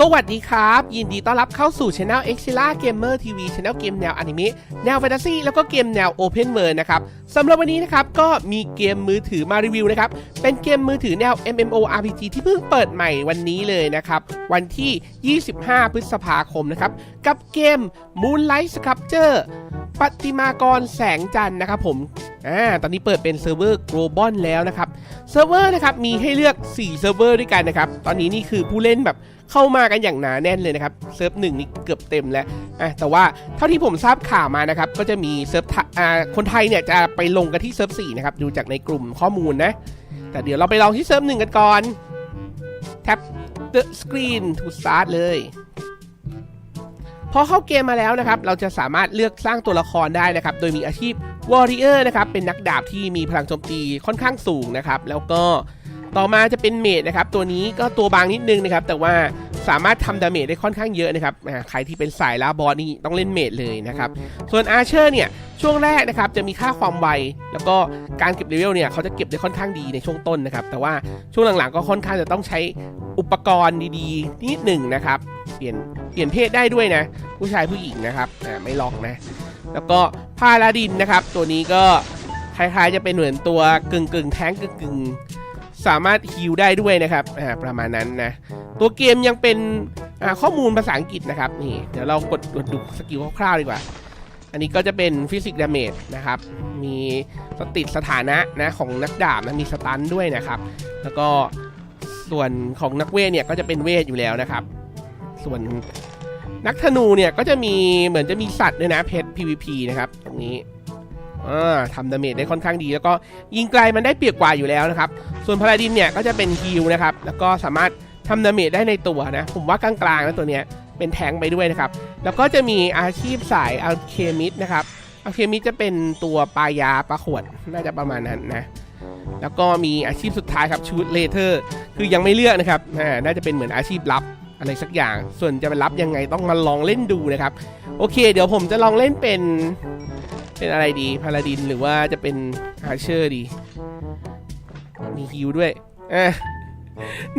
สวัสดีครับ ยินดีต้อนรับเข้าสู่ช anel e x i l a Gamer TV Channel เกมแนวอนิเมะแนวแฟนตาซีแล้วก็เกมแนว Open World นะครับสำหรับวันนี้นะครับ ก็มีเกมมือถือมารีวิวนะครับ เป็นเกมมือถือแนว MMORPG ที่เพิ่งเปิดใหม่วันนี้เลยนะครับ วันที่ 25 พฤษภาคมนะครับ กับเกม Moonlight Sculpture ปฏิมากรแสงจันทร์นะครับผมอ่าตอนนี้เปิดเป็นเซิร์ฟเวอร์ global แล้วนะครับเซิร์ฟเวอร์นะครับมีให้เลือก 4 เซิร์ฟเวอร์ด้วยกันนะครับ ตอนนี้นี่คือผู้เล่นแบบ เข้ามากันอย่างหนาแน่นเลยนะครับเซิร์ฟหนึ่งนี่เกือบเต็มแล้วอะแต่ว่าเท่าที่ผมทราบข่าวมานะครับก็จะมีเซิร์ฟทอ่าคนไทยเนี่ยจะไปลงกันที่เซิร์ฟสี่นะครับดูจากในกลุ่มข้อมูลนะ แต่เดี๋ยวเราไปลองที่เซิร์ฟหนึ่งกันก่อนแท็บ the screen to start เลยพอเข้าเกมมาแล้วนะครับ เราจะสามารถเลือกสร้างตัวละครได้นะครับ โดยมีอาชีพ Warrior นะครับ เป็นนักดาบที่มีพลังโจมตีค่อนข้างสูงนะครับ แล้วก็ ต่อมาจะเป็นเมดนะครับตัวนี้ก็ตัวบางนิดนึงนะครับแต่ว่าสามารถทำดาเมจได้ค่อนข้างเยอะนะครับใครที่เป็นสายลาบอสนี่ต้องเล่นเมดเลยนะครับ ส่วนอาร์เชอร์เนี่ยช่วงแรกนะครับจะมีค่าความไว แล้วก็การเก็บเลเวลเนี่ยเขาจะเก็บได้ค่อนข้างดีในช่วงต้นนะครับ แต่ว่าช่วงหลังๆก็ค่อนข้างจะต้องใช้อุปกรณ์ดีๆ นิดหนึ่งนะครับ เปลี่ยนเปลี่ยนเพศได้ด้วยนะ ผู้ชายผู้หญิงนะครับไม่ลอกนะ แล้วก็พาลาดินนะครับ ตัวนี้ก็คล้ายๆจะเป็นเหมือนตัวกึ่งกึ่งๆแท้งกึ่งกึ่งๆ สามารถฮิลได้ด้วยนะครับอ่าประมาณนั้นนะ ตัวเกมยังเป็นอ่าข้อมูลภาษาอังกฤษนะครับนี่เดี๋ยวเรากดกดดูสกิลคร่าวๆดีกว่า อันนี้ก็จะเป็นฟิสิกส์ดาเมจนะครับมีสติดสถานะนะของนักดาบนะมีสตันด้วยนะครับ แล้วก็ส่วนของนักเวทเนี่ยก็จะเป็นเวทอยู่แล้วนะครับ ส่วนนักธนูเนี่ยก็จะมีเหมือนจะมีสัตว์ด้วยนะเพชร PVP นะครับตรงนี้ ทำดาเมจได้ค่อนข้างดี แล้วก็ยิงไกลมันได้เปรียบกว่าอยู่แล้วนะครับ ส่วนพาราดินเนี่ยก็จะเป็นฮิลนะครับ แล้วก็สามารถทำดาเมจได้ในตัวนะ ผมว่ากลางๆนะตัวเนี้ยเป็นแทงไปด้วยนะครับ แล้วก็จะมีอาชีพสายอัลเคมิสนะครับอัลเคมิสจะเป็นตัวปลายาปลาขวดน่าจะประมาณนั้นนะ แล้วก็มีอาชีพสุดท้ายครับชูดเลเทอร์ คือยังไม่เลือกนะครับน่าจะเป็นเหมือนอาชีพลับอะไรสักอย่าง ส่วนจะไปรับยังไงต้องมาลองเล่นดูนะครับ โอเค เดี๋ยวผมจะลองเล่นเป็น เป็นอะไรดีพาราดินหรือว่าจะเป็นอาเชอร์ดี มีฮิวด้วยอะ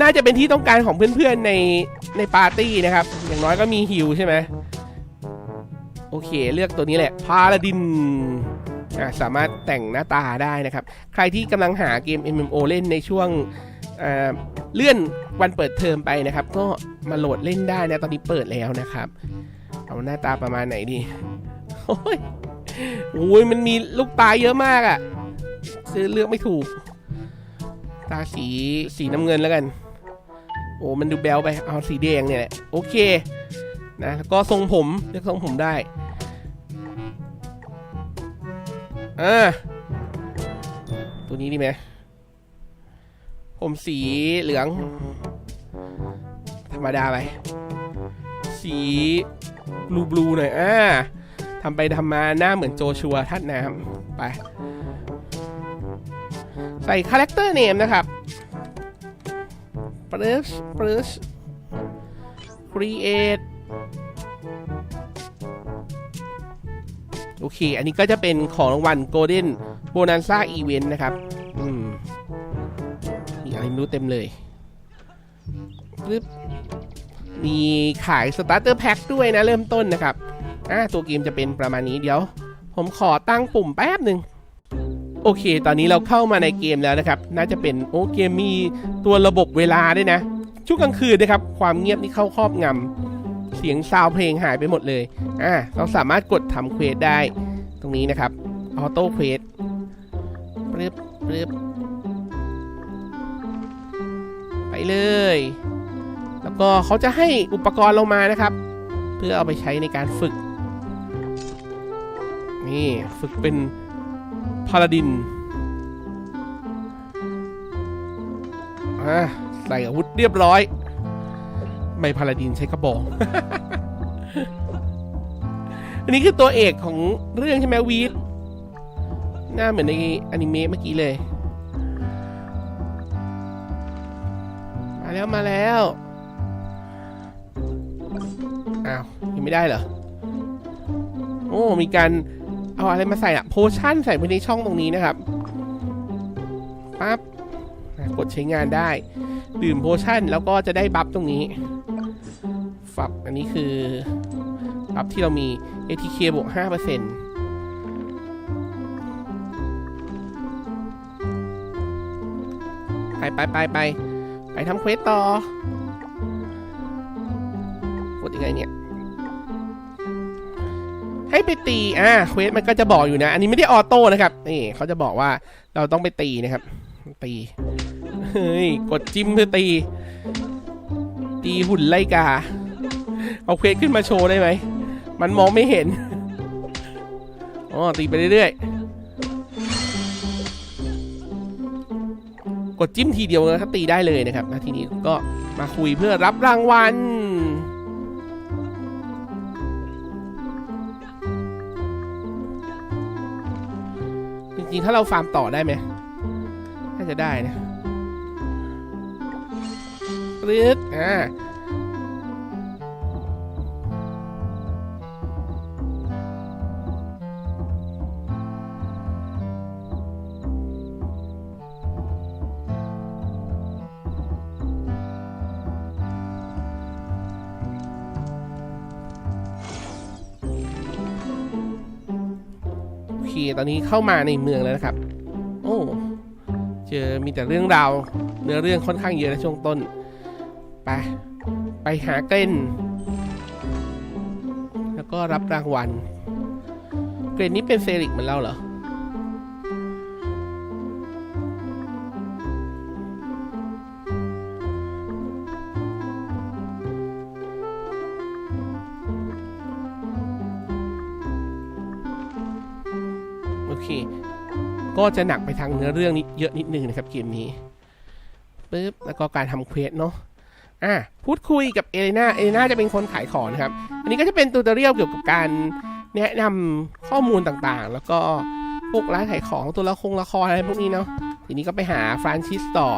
น่าจะเป็นที่ต้องการของเพื่อนๆในในปาร์ตี้นะครับ อย่างน้อยก็มีฮิวใช่ไหมโอเค เลือกตัวนี้แหละพาราดินอะสามารถแต่งหน้าตาได้นะครับ ใครที่กำลังหาเกม MMO เล่นในช่วงอ่าเลื่อนวันเปิดเทอมไปนะครับ ก็มาโหลดเล่นได้นะ ตอนนี้เปิดแล้วนะครับ เอาหน้าตาประมาณไหนดีโอ้ย โอ้ยมันมีลูกตาเยอะมากอะ่ะซื้อเลือกไม่ถูก ตาสีสีน้ำเงินแล้วกัน โอ้มันดูแบลไปเอาสีแดงเนี่ยแหละโอเคนะแล้วก็ทรงผมเลือกทรงผมได้อ่าตัวนี้ดีไหมผมสีเหลือง ธรรมดาไป สีบลูบลูหน่อยอ่า ทำไปทำมาหน้าเหมือนโจชัวท่านน้ำไป ใส่คาแรคเตอร์เนมนะครับปรึชปรึช create โอเค อันนี้ก็จะเป็นของรางวัล Golden Bonanza Event นะครับ อืมมีอะไรไม่รู้เต็มเลยปึ๊บมีขาย Starter Pack ด้วยนะ เริ่มต้นนะครับ อ่าตัวเกมจะเป็นประมาณนี้เดี๋ยว ผมขอตั้งปุ่มแป๊บหนึ่งโอเค ตอนนี้เราเข้ามาในเกมแล้วนะครับ น่าจะเป็นโอ้เกมมีตัวระบบเวลาด้วยนะ ช่วงกลางคืนนะครับ ความเงียบนี่เข้าครอบงำเสียงซาวเพลงหายไปหมดเลย อ่า เราสามารถกดทำเควสได้ ตรงนี้นะครับ ออโต้เควสปรึบปรึบไปเลย แล้วก็เขาจะให้อุปกรณ์ลงมานะครับ เพื่อเอาไปใช้ในการฝึก นี่ฝึกเป็นพาราดินอ่าใส่อาวุธเรียบร้อย ไม่พาราดินใช้กระบอกอันนี้คือตัวเอกของเรื่องใช่ไหมวีดหน้าเหมือนในอนิเมะเมื่อกี้เลย มาแล้วมาแล้ว อ้าวยังไม่ได้เหรอ โอ้ มีการ เอาอะไรมาใส่อะโพชั่นใส่ไว้ในช่องตรงนี้นะครับปั๊บกดใช้งานได้ ดื่มโพชั่นแล้วก็จะได้บัฟตรงนี้ฟับอันนี้คือฟับที่เรามี ATK บวก5%ไปไปไปไปไปทำเควสต่อกดยังไงเนี่ย ให้ไปตี อ่า เควสมันก็จะบอกอยู่นะ อันนี้ไม่ได้ออโต้นะครับ นี่เขาจะบอกว่าเราต้องไปตีนะครับ ตี เฮ้ย กดจิ้มเพื่อตี ตีหุ่นไล่กา เอาเควสขึ้นมาโชว์ได้ไหม มันมองไม่เห็น อ๋อ ตีไปเรื่อยๆ กดจิ้มทีเดียวนะครับตีได้เลยนะครับ แล้วทีนี้ก็มาคุยเพื่อรับรางวัล ริงๆ ถ้าเราฟาร์มต่อได้ไหมน่าจะได้นะปรึ๊บอ่า ตอนนี้เข้ามาในเมืองแล้วนะครับ โอ้เจอมีแต่เรื่องราวเนื้อเรื่องค่อนข้างเยอะในช่วงต้น ไป ไปหาเกรนแล้วก็รับรางวัล เกรนนี้เป็นเซริกเหมือนเราเหรอ ก็จะหนักไปทางเนื้อเรื่องนิดเยอะนิดนึงนะครับเกมนี้ปึ๊บแล้วก็การทำเควสเนาะอะพูดคุยกับเอเลนาเอเลนาจะเป็นคนขายของนะครับ อันนี้ก็จะเป็นตูตอเรียลเกี่ยวกับการแนะนำข้อมูลต่างๆ แล้วก็พวกร้านขายของตัวละครละครอะไรพวกนี้เนาะทีนี้ก็ไปหาฟรานซิสต่อ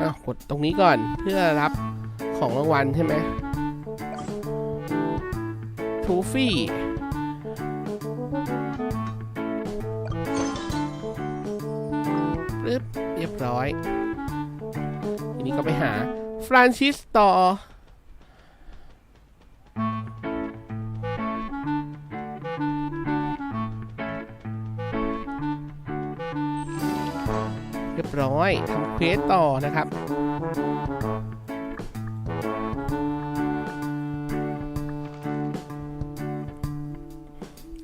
อ้าวกดตรงนี้ก่อนเพื่อรับของรางวัลใช่ไหมทูฟี่ ร้อยทีนี้ก็ไปหาฟรานซิสต่อ เรียบร้อยทำเควสต่อนะครับ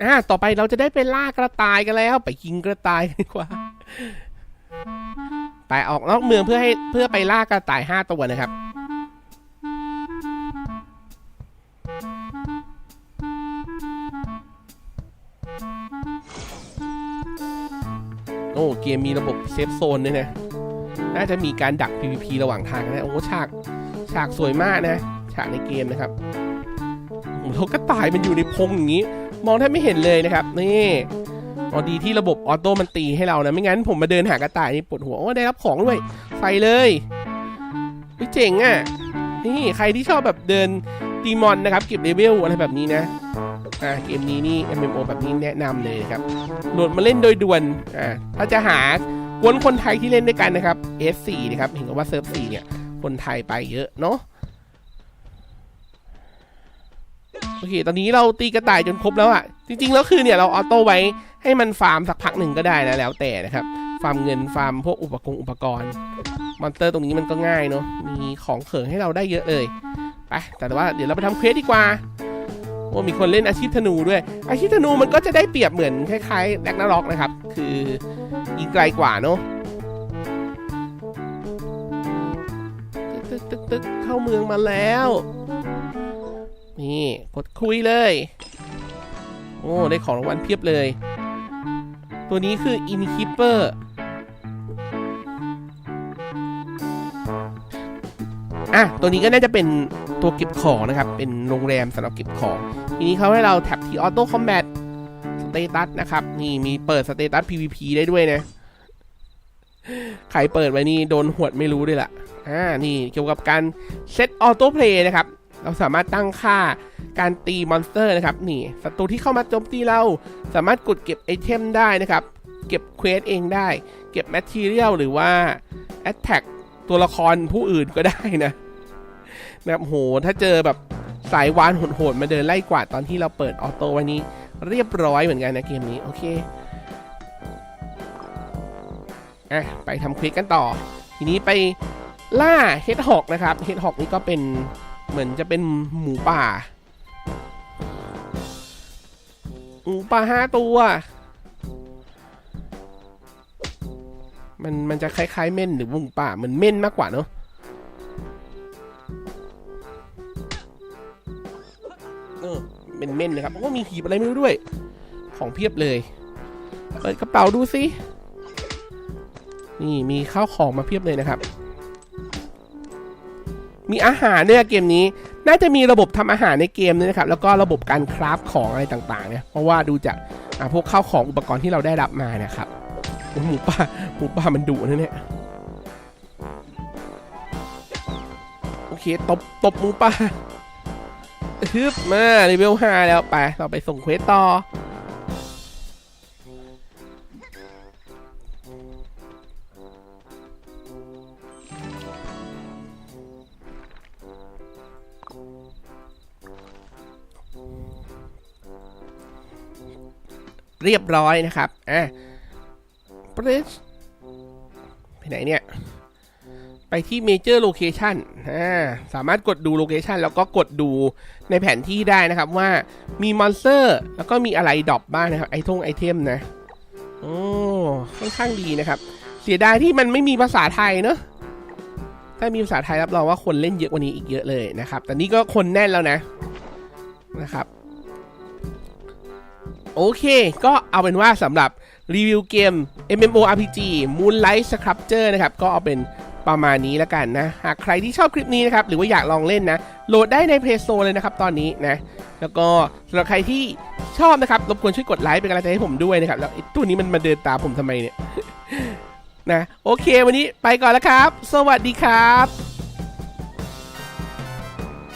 อ่าต่อไปเราจะได้ไปล่ากระต่ายกันแล้ว ไปยิงกระต่ายกันดีกว่า ไปออกนอกเมืองเพื่อให้เพื่อไปล่ากระต่ายห้าตัวนะครับ โอ้เกมมีระบบเซฟโซนด้วยนะ น่าจะมีการดัก PVP ระหว่างทางนะ โอ้ฉากฉากสวยมากนะ ฉากในเกมนะครับโอ้โหกระต่ายมันอยู่ในพงอย่างนี้ มองแทบไม่เห็นเลยนะครับ นี่ อ๋อดีที่ระบบออโต้มันตีให้เรานะ ไม่งั้นผมมาเดินหากระต่ายนี่ปวดหัว โอ้ได้รับของด้วย ใส่เลยเฮ้ยเจ๋งอะ นี่ใครที่ชอบแบบเดินตีมอนนะครับ เก็บเลเวลอะไรแบบนี้นะ อ่าเกมนี้นี่ MMO แบบนี้แนะนำเลยครับ โหลดมาเล่นโดยด่วน อ่าถ้าจะหากวนคนไทยที่เล่นด้วยกันนะครับ S4 นะครับ เห็นว่าเซิร์ฟ4เนี่ย คนไทยไปเยอะเนาะโอเค ตอนนี้เราตีกระต่ายจนครบแล้วอะจริง ๆ แล้วคือเนี่ยเราออโต้ไว้ ให้มันฟาร์มสักพักหนึ่งก็ได้นะแล้วแต่นะครับ ฟาร์มเงินฟาร์มพวกอุปกรณ์อุปกรณ์ มอนสเตอร์ตรงนี้มันก็ง่ายเนาะ มีของเขิงให้เราได้เยอะเลย ไป แต่ว่าเดี๋ยวเราไปทำเควสดีกว่าโอ้มีคนเล่นอาชีพธนูด้วย อาชีพธนูมันก็จะได้เปรียบเหมือนคล้ายๆแลกนาร็อกนะครับ คือยิงไกลกว่าเนาะตึ๊กตึกตึกเข้าเมืองมาแล้ว นี่กดคุยเลย โอ้ ได้ของรางวัลเพียบเลย ตัวนี้คือ Innkeeper อะ ตัวนี้ก็น่าจะเป็นตัวเก็บของนะครับ เป็นโรงแรมสำหรับเก็บของ ทีนี้เขาให้เราแท็บที่ออโต้คอมแบทสเตตัสนะครับ นี่มีเปิดสเตตัส PVP ได้ด้วยนะ ใครเปิดไว้นี่โดนหวดไม่รู้ด้วยล่ะ อ่า นี่เกี่ยวกับการเซตออโต้เพลย์นะครับ เราสามารถตั้งค่าการตีมอนสเตอร์นะครับนี่ศัตรูที่เข้ามาโจมตีเรา สามารถกดเก็บไอเทมได้นะครับ เก็บเควสเองได้ เก็บแมทเทียลหรือว่าแอตแทกตัวละครผู้อื่นก็ได้นะนะครับโหถ้าเจอแบบสายวานโหดๆมาเดินไล่กวาดตอนที่เราเปิดออโต้วันนี้ เรียบร้อยเหมือนกันนะเกมนี้โอเคอะไปทำควิกกันต่อ ทีนี้ไปล่าเฮดฮอกนะครับเฮดฮอกนี่ก็เป็น เหมือนจะเป็นหมูป่า หมูป่าห้าตัว มันมันจะคล้ายๆเม่นหรือหมูป่าเหมือนเม่นมากกว่าเนอะเออเป็นเม่นนะครับเพราะว่ามีหีบอะไรไม่รู้ด้วย ของเพียบเลยเปิดกระเป๋าดูสินี่มีข้าวของมาเพียบเลยนะครับ มีอาหารเนี่ยเกมนี้ น่าจะมีระบบทำอาหารในเกมด้วยนะครับ แล้วก็ระบบการคราฟของอะไรต่างๆเนี่ยเพราะว่าดูจากพวกข้าวของอุปกรณ์ที่เราได้รับมาเนะครับหมูป่าหมูป่ามันดุนะเนี่ยโอเคตบตบหมูป่าฮึบมาเลเวลห้าแล้วไปเราไปส่งเควสต่อ เรียบร้อยนะครับ อะปริชไปไหนเนี่ย ไปที่ Major Location อ่า สามารถกดดู Location แล้วก็กดดูในแผนที่ได้นะครับว่ามีมอนสเตอร์แล้วก็มีอะไรดรอปบ้างนะครับ ไอทงไอเทมนะ โอ้ค่อนข้างดีนะครับ เสียดายที่มันไม่มีภาษาไทยเนอะถ้ามีภาษาไทยรับรองว่าคนเล่นเยอะกว่านี้อีกเยอะเลยนะครับ แต่นี่ก็คนแน่นแล้วนะนะครับ โอเค ก็เอาเป็นว่าสำหรับรีวิวเกม MMORPG Moonlight Sculpture นะครับ ก็เอาเป็นประมาณนี้แล้วกันนะ หากใครที่ชอบคลิปนี้นะครับ หรือว่าอยากลองเล่นนะ โหลดได้ใน Play Store เลยนะครับตอนนี้นะ แล้วก็สำหรับใครที่ชอบนะครับ รบกวนช่วยกดไลค์เป็นกำลังใจให้ผมด้วยนะครับ แล้วไอ้ตัวนี้มันมาเดินตามผมทำไมเนี่ย นะ โอเค วันนี้ไปก่อนแล้วครับ สวัสดีครับ